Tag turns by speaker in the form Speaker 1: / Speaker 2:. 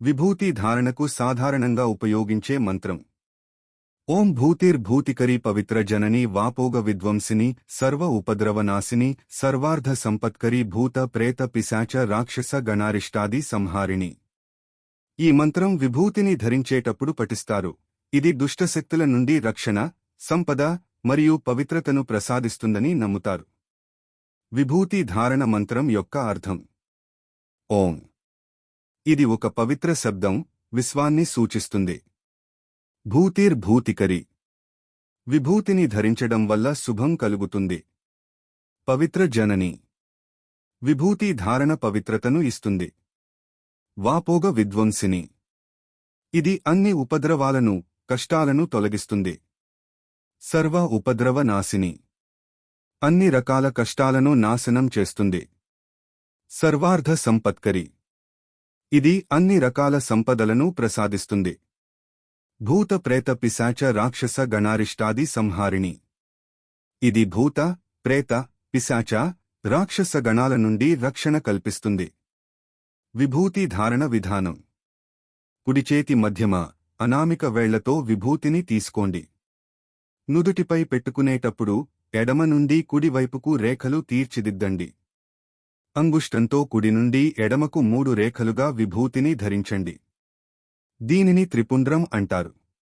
Speaker 1: విభూతి ధారణకు సాధారణంగా ఉపయోగించే మంత్రం. ఓం భూతిర్భూతికరీ పవిత్ర జనని వాపోగ విధ్వంసిని సర్వ ఉపద్రవనాశిని సర్వార్ధ సంపత్కరీ భూత ప్రేత పిశాచ రాక్షస గణారిష్టాది సంహారిణి. ఈ మంత్రం విభూతిని ధరించేటప్పుడు పఠిస్తారు. ఇది దుష్టశక్తుల నుండి రక్షణ సంపద మరియు పవిత్రతను ప్రసాదిస్తుందని నమ్ముతారు. విభూతి ధారణ మంత్రం యొక్క అర్థం. ఓం ఇది ఒక పవిత్ర శబ్దం విశ్వాన్ని సూచిస్తుంది. భూతిర్భూతికరి విభూతిని ధరించడం వల్ల శుభం కలుగుతుంది. పవిత్ర జనని. విభూతి ధారణ పవిత్రతను ఇస్తుంది. వాపోగ విధ్వంసిని. ఇది అన్ని ఉపద్రవాలను కష్టాలను తొలగిస్తుంది. సర్వ ఉపద్రవ నాశిని. అన్ని రకాల కష్టాలను నాశనం చేస్తుంది. సర్వార్ధ సంపత్కరి. ఇది అన్ని రకాల సంపదలను ప్రసాదిస్తుంది. భూత ప్రేత పిశాచ రాక్షస గణారిష్టాది సంహారిణి. ఇది భూత ప్రేత పిశాచ రాక్షస గణాల నుండి రక్షణ కల్పిస్తుంది. విభూతి ధారణ విధానం. కుడిచేతి మధ్యమ అనామిక వేళ్ళతో విభూతిని తీసుకోండి. నుదుటిపై పెట్టుకునేటప్పుడు ఎడమ నుండి కుడివైపుకు రేఖలు తీర్చిదిద్దండి. అంగుష్టంతో కుడి నుండి ఎడమకు మూడు రేఖలుగా విభూతిని ధరించండి. దీనిని త్రిపుండ్రం అంటారు.